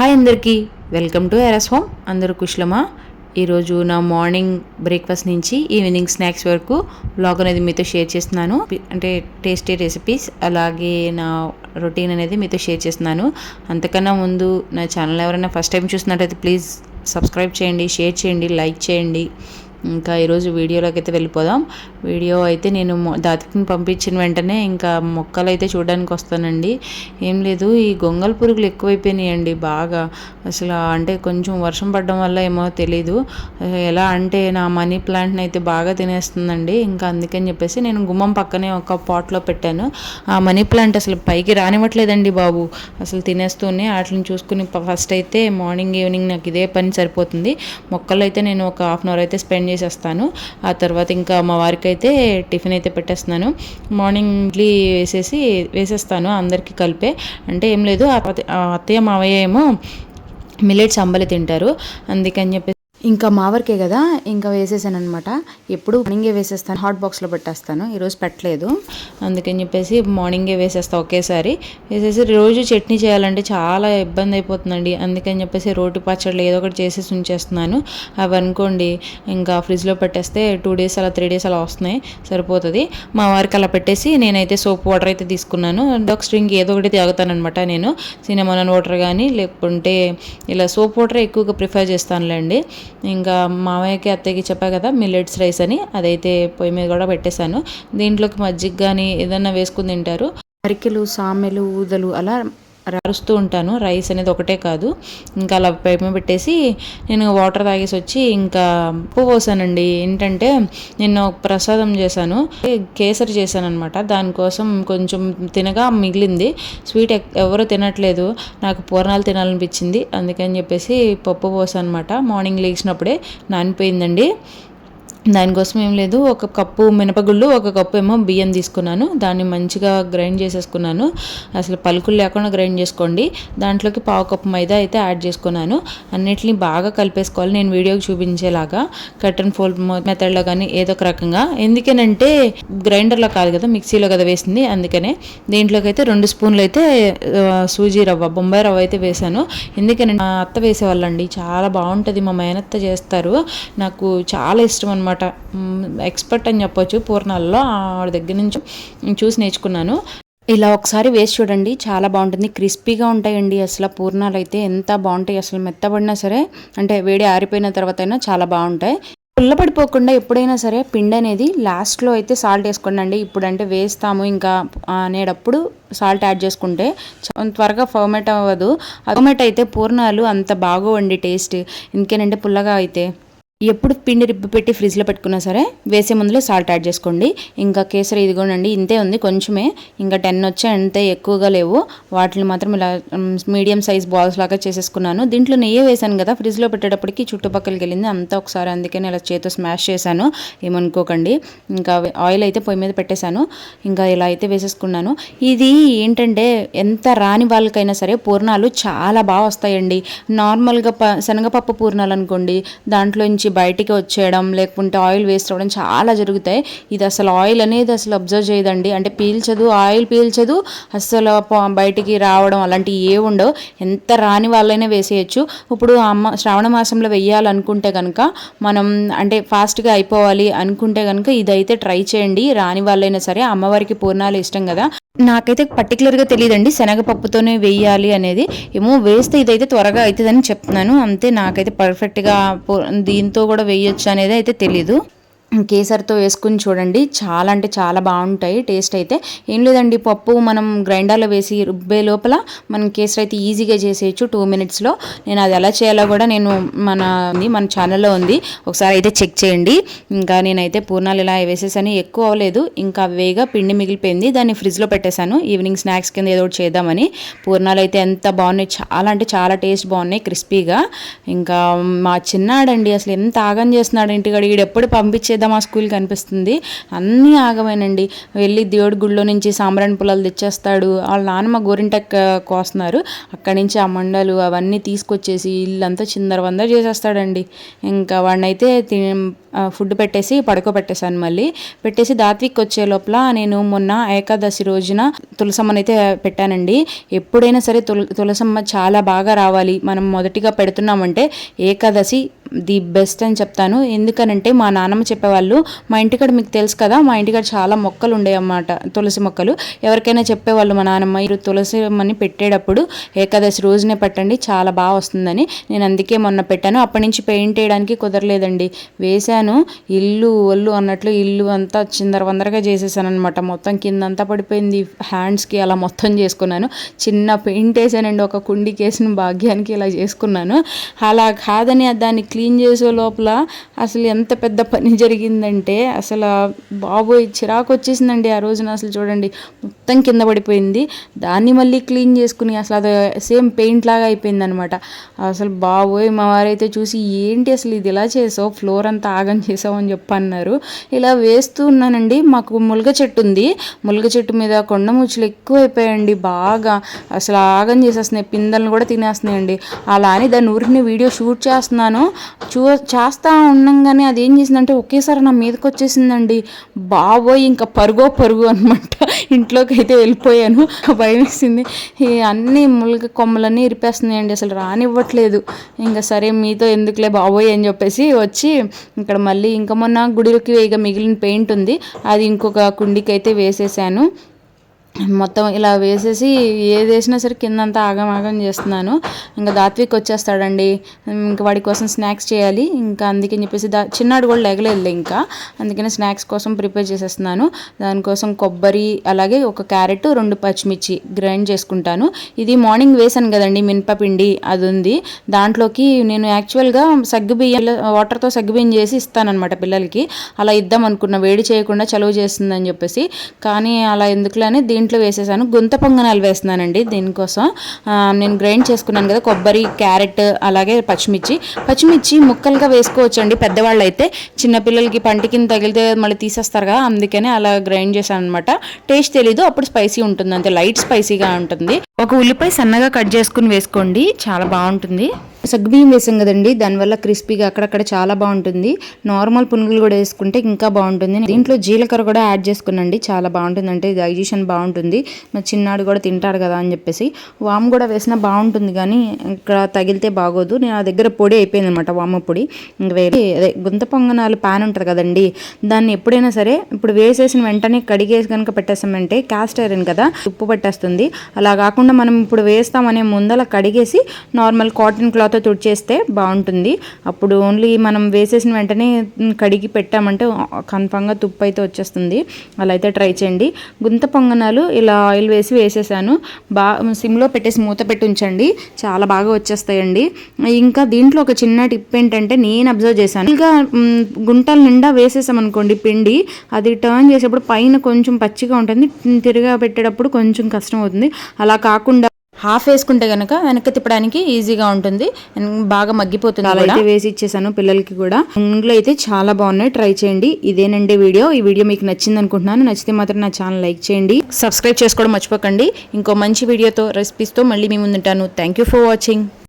Hi అందరికీ. Welcome to Eras home. అందరూ కుశలమా? ఈరోజు నా మార్నింగ్ బ్రేక్ఫాస్ట్ నుంచి ఈవినింగ్ స్నాక్స్ వరకు బ్లాగ్ అనేది మీతో షేర్ చేస్తున్నాను. అంటే టేస్టీ రెసిపీస్ అలాగే నా రొటీన్ అనేది మీతో షేర్ చేస్తున్నాను. అంతకన్నా ముందు నా ఛానల్ ఎవరైనా ఫస్ట్ టైం చూస్తున్నట్టయితే ప్లీజ్ సబ్స్క్రైబ్ చేయండి షేర్ చేయండి లైక్ చేయండి. ఇంకా ఈరోజు వీడియోలోకి అయితే వెళ్ళిపోదాం. వీడియో అయితే నేను దాతికిని పంపించిన వెంటనే ఇంకా మొక్కలు అయితే చూడడానికి వస్తానండి. ఏం లేదు ఈ గొంగల్ పురుగులు ఎక్కువైపోయినాయండి బాగా. అసలు అంటే కొంచెం వర్షం పడడం వల్ల ఏమో తెలీదు. ఎలా అంటే నా మనీ ప్లాంట్ని అయితే బాగా తినేస్తుందండి. ఇంకా అందుకని చెప్పేసి నేను గుమ్మం పక్కనే ఒక పాట్లో పెట్టాను. ఆ మనీ ప్లాంట్ అసలు పైకి రానివ్వట్లేదండి బాబు. అసలు తినేస్తూనే వాటిని చూసుకుని ఫస్ట్ అయితే మార్నింగ్ ఈవినింగ్ నాకు ఇదే పని సరిపోతుంది. మొక్కలు అయితే నేను ఒక హాఫ్ అన్ అవర్ అయితే స్పెండ్ చేసేస్తాను. ఆ తర్వాత ఇంకా మా వారికి అయితే టిఫిన్ అయితే పెట్టేస్తున్నాను. మార్నింగ్ ఇడ్లీ వేసేసి వేసేస్తాను అందరికీ కలిపే. అంటే ఏం లేదు అత్తయ్య మావయ్య ఏమో మిల్లెట్స్ అంబలి తింటారు. అందుకని చెప్పి ఇంకా మావర్కే కదా ఇంకా వేసేసాను అనమాట ఎప్పుడు మార్నింగే వేసేస్తాను హాట్ బాక్స్లో పెట్టేస్తాను ఈరోజు పెట్టలేదు. అందుకని చెప్పేసి మార్నింగే వేసేస్తాను ఒకేసారి. వేసేసి రోజు చట్నీ చేయాలంటే చాలా ఇబ్బంది అయిపోతుందండి. అందుకని చెప్పేసి రోటి పచ్చళ్ళు ఏదో ఒకటి చేసేసి ఉంచేస్తున్నాను. అవి అనుకోండి ఇంకా ఫ్రిడ్జ్లో పెట్టేస్తే టూ డేస్ అలా త్రీ డేస్ అలా వస్తున్నాయి సరిపోతుంది. మా వారికి అలా పెట్టేసి నేనైతే సోప్ వాటర్ అయితే తీసుకున్నాను. డాక్ స్ట్రింగ్ ఏదో ఒకటి తాగుతానమాట నేను. సినిమాన్ వాటర్ కానీ లేకుంటే ఇలా సోప్ వాటర్ ఎక్కువగా ప్రిఫర్ చేస్తానులేండి. ఇంకా మామయ్యకి అత్తయ్యకి చెప్పా కదా మిల్లెట్స్ రైస్ అని. అదైతే పొయ్యి మీద కూడా పెట్టేశాను. దీంట్లోకి మజ్జిగ కానీ ఏదన్నా వేసుకుని తింటారు. అరికెలు సామెలు ఊదలు అలా రారుస్తూ ఉంటాను. రైస్ అనేది ఒకటే కాదు. ఇంకా అలా పైపు పెట్టేసి నేను వాటర్ తాగేసి వచ్చి ఇంకా ఉప్పు పోసానండి. ఏంటంటే నేను ప్రసాదం చేశాను. కేసరి చేశాను అనమాట దానికోసం కొంచెం తినగా మిగిలింది. స్వీట్ ఎవరు తినట్లేదు. నాకు పూర్ణాలు తినాలనిపించింది. అందుకని చెప్పేసి పప్పు పోసాను అనమాట మార్నింగ్ లేచినప్పుడే నానిపోయిందండి. దానికోసం ఏం లేదు. ఒక కప్పు మినపగుళ్ళు ఒక కప్పు ఏమో బియ్యం తీసుకున్నాను. దాన్ని మంచిగా గ్రైండ్ చేసేసుకున్నాను. అసలు పలుకులు లేకుండా గ్రైండ్ చేసుకోండి. దాంట్లోకి పావు కప్పు మైదా అయితే యాడ్ చేసుకున్నాను. అన్నిటిని బాగా కలిపేసుకోవాలి. నేను వీడియోకి చూపించేలాగా కట్ అండ్ ఫోల్డ్ మెథడ్లో కానీ ఏదో ఒక రకంగా. ఎందుకనంటే గ్రైండర్లో కాదు కదా మిక్సీలో కదా వేసింది. అందుకనే దీంట్లోకి అయితే రెండు స్పూన్లు అయితే సూజీ రవ్వ బొంబాయి రవ్వ అయితే వేశాను. ఎందుకని మా అత్త వేసేవాళ్ళండి. చాలా బాగుంటుంది. మా మేనత్త చేస్తారు. నాకు చాలా ఇష్టం అనమాట అనమాట. ఎక్స్పర్ట్ అని చెప్పొచ్చు పూర్ణాలలో ఆవిడ దగ్గర నుంచి చూసి నేర్చుకున్నాను. ఇలా ఒకసారి వేసి చూడండి చాలా బాగుంటుంది. క్రిస్పీగా ఉంటాయండి అసలు పూర్ణాలు అయితే. ఎంత బాగుంటాయి అసలు మెత్తబడినా సరే అంటే వేడి ఆరిపోయిన తర్వాత అయినా చాలా బాగుంటాయి. పుల్లపడిపోకుండా ఎప్పుడైనా సరే పిండి అనేది లాస్ట్లో అయితే సాల్ట్ వేసుకోండి అండి ఇప్పుడు అంటే వేస్తాము ఇంకా అనేటప్పుడు సాల్ట్ యాడ్ చేసుకుంటే త్వరగా ఫర్మేట్ అవ్వదు. ఫర్మేట్ అయితే పూర్ణాలు అంత బాగోవండి టేస్ట్. ఇంకేనంటే పుల్లగా అయితే? ఎప్పుడు పిండి రిబ్బు పెట్టి ఫ్రిడ్జ్లో పెట్టుకున్నా సరే వేసే ముందులో సాల్ట్ యాడ్ చేసుకోండి. ఇంకా కేసరి ఇదిగోనండి ఇంతే ఉంది కొంచెమే. ఇంకా టెన్ వచ్చే అంతే ఎక్కువగా లేవు. వాటిని మాత్రం ఇలా మీడియం సైజ్ బాల్స్ లాగా చేసేసుకున్నాను. దీంట్లో నెయ్యి వేసాను కదా ఫ్రిడ్జ్లో పెట్టేటప్పటికి చుట్టుపక్కలకి వెళ్ళింది. అంతా ఒకసారి అందుకని ఇలా చేతితో స్మాష్ చేశాను. ఏమనుకోకండి. ఇంకా ఆయిల్ అయితే పొయ్యి మీద పెట్టేశాను. ఇంకా ఇలా అయితే వేసేసుకున్నాను. ఇది ఏంటంటే ఎంత రాని వాళ్ళకైనా సరే పూర్ణాలు చాలా బాగా వస్తాయండి. నార్మల్గా ప శనగపప్పు పూర్ణాలు అనుకోండి దాంట్లో నుంచి బయటికి వచ్చేయడం లేకుంటే ఆయిల్ వేస్ట్ అవ్వడం చాలా జరుగుతాయి. ఇది అసలు ఆయిల్ అనేది అసలు అబ్జర్వ్ చేయదండి. అంటే పీల్చదు ఆయిల్ పీల్చదు అసలు బయటికి రావడం అలాంటివి ఏ ఉండవు. ఎంత రాని వాళ్ళైనా వేసేయచ్చు. ఇప్పుడు అమ్మ శ్రావణ మాసంలో వెయ్యాలనుకుంటే కనుక మనం అంటే ఫాస్ట్గా అయిపోవాలి అనుకుంటే కనుక ఇదైతే ట్రై చేయండి. రాని వాళ్ళైనా సరే అమ్మవారికి పూర్ణాలు ఇష్టం కదా. నాకైతే పర్టికులర్గా తెలియదండి శనగపప్పుతోనే వేయాలి అనేది. ఏమో వేస్తే ఇదైతే త్వరగా అవుతుందని చెప్తున్నాను. అంతే నాకైతే పర్ఫెక్ట్గా దీంతో కూడా వేయొచ్చు అనేది అయితే తెలీదు. కేసరితో వేసుకుని చూడండి. చాలా అంటే చాలా బాగుంటాయి. టేస్ట్ అయితే ఏం లేదండి. పప్పు మనం గ్రైండర్లో వేసి రుబ్బే లోపల మనం కేసరి అయితే ఈజీగా చేసేయచ్చు. టూ మినిట్స్లో నేను అది ఎలా చేయాలో కూడా నేను మన మన ఛానల్లో ఉంది. ఒకసారి అయితే చెక్ చేయండి. ఇంకా నేనైతే పూర్ణాలు ఇలా వేసేసాను. ఎక్కువ అవ్వలేదు. ఇంకా వేగా పిండి మిగిలిపోయింది. దాన్ని ఫ్రిడ్జ్లో పెట్టేశాను. ఈవినింగ్ స్నాక్స్ కింద ఏదో చేద్దామని. పూర్ణాలు అయితే ఎంత బాగున్నాయి. చాలా అంటే చాలా టేస్ట్ బాగున్నాయి. క్రిస్పీగా. ఇంకా మా చిన్నాడండి అసలు ఎంత ఆగం చేస్తున్నాడు. ఇంటికి వీడు ఎప్పుడు పంపించే చేద్దాం ఆ స్కూల్కి అనిపిస్తుంది అన్నీ ఆగమేనండి. వెళ్ళి దేవుడి గుళ్ళో నుంచి సాంబ్రాణి పొలాలు తెచ్చేస్తాడు. వాళ్ళ నాన్నమ్మ గోరింటెక్ కోస్తున్నారు. అక్కడి నుంచి ఆ మండలు అవన్నీ తీసుకొచ్చేసి ఇల్లంతా చిందర వందర చేసేస్తాడండి. ఇంకా వాడినైతే తి ఫుడ్ పెట్టేసి పడుకోబెట్టేశాను మళ్ళీ. పెట్టేసి దాత్విక్ వచ్చే లోపల నేను మొన్న ఏకాదశి రోజున తులసమ్మని అయితే పెట్టానండి. ఎప్పుడైనా సరే తుల తులసమ్మ చాలా బాగా రావాలి. మనం మొదటిగా పెడుతున్నామంటే ఏకాదశి ది బెస్ట్ అని చెప్తాను. ఎందుకనంటే మా నాన్నమ్మ చెప్పేవాళ్ళు మా ఇంటికాడ మీకు తెలుసు కదా మా ఇంటికాడ చాలా మొక్కలు ఉండేవన్నమాట తులసి మొక్కలు. ఎవరికైనా చెప్పేవాళ్ళు మా నాన్నమ్మ మీరు తులసి అమ్మని పెట్టేటప్పుడు ఏకాదశి రోజునే పెట్టండి చాలా బాగా వస్తుందని. నేను అందుకే మొన్న పెట్టాను. అప్పటి నుంచి పెయింట్ వేయడానికి కుదరలేదండి. వేసాను చేశాను. ఇల్లు ఒళ్ళు అన్నట్లు ఇల్లు అంతా చిందర వందరగా చేసేసాను అనమాట మొత్తం కింద అంతా పడిపోయింది హ్యాండ్స్కి అలా మొత్తం చేసుకున్నాను. చిన్న పెయింట్ వేసానండి. ఒక కుండికి వేసిన భాగ్యానికి ఇలా చేసుకున్నాను. అలా కాదని దాన్ని క్లీన్ చేసే లోపల అసలు ఎంత పెద్ద పని జరిగిందంటే అసలు బాబోయ్ చిరాకు వచ్చేసిందండి ఆ రోజున అసలు చూడండి. మొత్తం కింద పడిపోయింది. దాన్ని మళ్ళీ క్లీన్ చేసుకుని అసలు అది సేమ్ పెయింట్ లాగా అయిపోయింది అనమాట అసలు బాబోయ్ మా వారైతే చూసి ఏంటి అసలు ఇది ఇలా చేసావు? ఫ్లోర్ అంతా ఆగ చేసావు చేసామని చెప్పి అన్నారు ఇలా వేస్తూ ఉన్నానండి. మాకు ములగ చెట్టు ఉంది. ములగ చెట్టు మీద కొండ ముచ్చులు ఎక్కువ అయిపోయాయండి బాగా అసలు ఆగం చేసేస్తున్నాయి. పిందలను కూడా తినేస్తున్నాయండి. అలా అని దాని ఊరికి వీడియో షూట్ చేస్తున్నాను. చూ చేస్తా ఉండగానే అది ఏం చేసిందంటే ఒకేసారి నా మీదకి వచ్చేసిందండి బాబోయ్ ఇంకా పరుగో పరుగు అనమాట ఇంట్లోకి అయితే వెళ్ళిపోయాను. భయం వేసింది ఈ అన్ని ములక కొమ్మలన్నీ ఇరిపేస్తున్నాయండి. అసలు రానివ్వట్లేదు. ఇంకా సరే మీతో ఎందుకులే బాబోయ్ అని చెప్పేసి వచ్చి ఇక్కడ మళ్ళీ ఇంకా మొన్న గుడిలోకి ఇక మిగిలిన పెయింట్ ఉంది. అది ఇంకొక కుండీకి అయితే వేసేసాను. మొత్తం ఇలా వేసేసి ఏది వేసినా సరే కిందంతా ఆగం ఆగం చేస్తున్నాను. ఇంకా దాత్విక్ వచ్చేస్తాడండి. ఇంకా వాడి కోసం స్నాక్స్ చేయాలి. ఇంకా అందుకని చెప్పేసి దా చిన్నాడు కూడా లేగలేదు ఇంకా. అందుకని స్నాక్స్ కోసం ప్రిపేర్ చేసేస్తున్నాను. దానికోసం కొబ్బరి అలాగే ఒక క్యారెట్ రెండు పచ్చిమిర్చి గ్రైండ్ చేసుకుంటాను. ఇది మార్నింగ్ వేసాను కదండి మినపపిండి అది ఉంది. దాంట్లోకి నేను యాక్చువల్గా సగ్గుబియ్యం వాటర్తో సగ్గుబియ్యం చేసి ఇస్తానమాట పిల్లలకి. అలా ఇద్దాం అనుకున్న వేడి చేయకుండా చలువ చేస్తుందని చెప్పేసి. కానీ అలా ఎందుకులోనే దీని దీంట్లో వేసేసాను. గుంత పొంగనాలు వేస్తున్నానండి దీనికోసం. నేను గ్రైండ్ చేసుకున్నాను కదా కొబ్బరి క్యారెట్ అలాగే పచ్చిమిర్చి. పచ్చిమిర్చి ముక్కలుగా వేసుకోవచ్చండి పెద్దవాళ్ళు అయితే చిన్నపిల్లలకి పంటి కింద తగిలితే మళ్ళీ తీసేస్తారు కదా అందుకని అలా గ్రైండ్ చేశాను అనమాట టేస్ట్ తెలీదు అప్పుడు స్పైసీ ఉంటుంది అంతే లైట్ స్పైసీగా ఉంటుంది. ఒక ఉల్లిపాయ సన్నగా కట్ చేసుకుని వేసుకోండి చాలా బాగుంటుంది. సగ్గుబియ్యం వేసాం కదండి. దానివల్ల క్రిస్పీగా అక్కడక్కడ చాలా బాగుంటుంది. నార్మల్ పునుగులు కూడా వేసుకుంటే ఇంకా బాగుంటుంది. దీంట్లో జీలకర్ర కూడా యాడ్ చేసుకునండి చాలా బాగుంటుంది. అంటే డైజెషన్ బాగుంటుంది. మా చిన్నాడు కూడా తింటాడు కదా అని చెప్పేసి. వాము కూడా వేసినా బాగుంటుంది కానీ ఇక్కడ తగిలితే బాగోదు. నేను ఆ దగ్గర పొడి అయిపోయింది అనమాట వామ పొడి. ఇంక వేరే అదే గుంత పొంగనాలు పాన్ ఉంటుంది కదండి. దాన్ని ఎప్పుడైనా సరే ఇప్పుడు వేసేసిన వెంటనే కడిగేసి కనుక పెట్టేసామంటే క్యాస్ట్ ఐరన్ కదా ఉప్పు పట్టేస్తుంది. అలా కాకుండా మనం ఇప్పుడు వేస్తామనే ముందల కడిగేసి నార్మల్ కాటన్ క్లాత్ తుడిచేస్తే బాగుంటుంది. అప్పుడు ఓన్లీ మనం వేసేసిన వెంటనే కడిగి పెట్టామంటే కన్ఫామ్గా తుప్పు అయితే వచ్చేస్తుంది. అలా అయితే ట్రై చేయండి. గుంత పొంగనాలు ఇలా ఆయిల్ వేసి వేసేసాను. బాగా సిమ్లో పెట్టేసి మూత పెట్టి ఉంచండి. చాలా బాగా వచ్చేస్తాయండి. ఇంకా దీంట్లో ఒక చిన్న టిప్ ఏంటంటే నేను అబ్జర్వ్ చేశాను. ఇంకా గుంటల నిండా వేసేసామనుకోండి పిండి అది టర్న్ చేసేప్పుడు పైన కొంచెం పచ్చిగా ఉంటుంది. తిరిగా పెట్టేటప్పుడు కొంచెం కష్టం అవుతుంది. అలా కాకుండా హాఫ్ వేసుకుంటే కనుక వెనక్కి తిప్పడానికి ఈజీగా ఉంటుంది. బాగా మగ్గిపోతుంది అయితే వేసి ఇచ్చేసాను పిల్లలకి కూడా. ఇంట్లో అయితే చాలా బాగున్నాయి. ట్రై చేయండి. ఇదేనండి వీడియో. ఈ వీడియో మీకు నచ్చింది అనుకుంటున్నాను. నచ్చితే మాత్రం నా ఛానల్ లైక్ చేయండి. సబ్స్క్రైబ్ చేసుకోవడం మర్చిపోకండి. ఇంకో మంచి వీడియోతో రెసిపీస్తో మళ్ళీ మీ ముందుంటాను. Thank you for watching